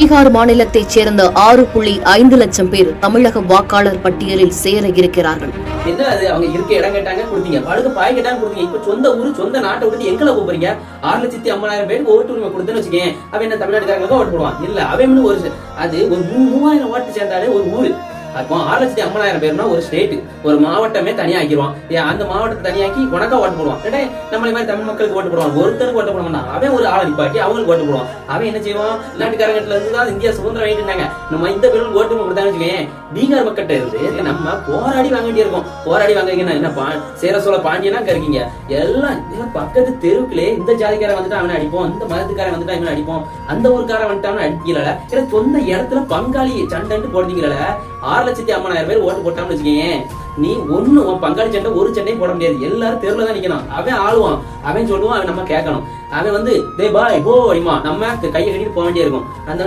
பீகார் மாநிலத்தைச் சேர்ந்த ஆறு புள்ளி ஐந்து லட்சம் பேர் தமிழக வாக்காளர் பட்டியலில் சேர இருக்கிறார்கள். என்ன அது? அவங்க இருக்க இடம் கேட்டாங்க கொடுத்தீங்க. படுக்க பாய் கேட்டாங்க கொடுத்தீங்க. இப்ப சொந்த ஊரு சொந்த நாட்டை விட்டு எங்களை போறீங்க ஆறு லட்சத்தி ஐம்பதாயிரம் பேருக்கு ஓட்டு உரிமை கொடுத்துன்னு வச்சுக்கேன். அவன் என்ன தமிழ்நாட்டுக்காரங்களுக்கு ஓட்டு போடுவான்? இல்ல அவன் ஒரு அது ஒரு மூவாயிரம் ஓட்டு சேர்ந்தாலே ஒரு ஊரு. அப்போ ஆறு லட்சத்தி ஐம்பதாயிரம் பேர்னா ஒரு ஸ்டேட் ஒரு மாவட்டமே தனியா ஆக்கிடுவான் ஏன் அந்த மாவட்டத்தை தனியாக்கி உனக்கா ஓட்டு போடுவான். ஏடே நம்மள மாதிரி தமிழ் மக்களுக்கு ஓட்டு போடுவான். ஒருத்தருக்கு ஓட்டு போட மாட்டான். அவன் ஒரு ஆளை நிப்பாட்டி அவங்களுக்கு ஓட்டு போடுவான். அவன் என்ன செய்வான்? நாட்டுக்காரங்கத்துல இருந்து தான் இந்தியா சுதந்திரம் வாங்கிட்டு நம்ம இந்த பேருக்கு ஓட்டு கொடுத்தாங்க வச்சுக்கேன் பீகார் மக்கள்கிட்ட இருந்து நம்ம போராடி வாங்க வேண்டியிருக்கோம். போராடி வாங்குறீங்கன்னா என்ன பா சேர சோழ பாண்டியனா அங்க இருக்கீங்க. எல்லாம் பக்கத்து தெருவுக்குள்ளே இந்த ஜாதிக்காரன் வந்துட்டு அவனை அடிப்போம். இந்த மதத்துக்காரன் வந்துட்டு அவனை அடிப்போம். அந்த ஊருக்காரன் வந்துட்டு அவனை அடிக்கல சொந்த இடத்துல பங்காளி சண்டைன்னு போடுறீங்களா ஆறு லட்சத்தி ஐம்பதாயிரம் பேர் ஓட்டு போட்டான்னு வச்சுக்கேன் நீ ஒண்ணு உன் பங்காளி சண்டை ஒரு சண்டையும் போட முடியாது. எல்லாரும் தெருல தான் நிக்கணும். அவன் ஆளுவான். அவன் சொல்லுவான் அவன் நம்ம கேட்கணும். அவன் வந்து டே பாய் போ அடிமா நம்ம கையை கட்டிட்டு போக வேண்டியிருக்கும் அந்த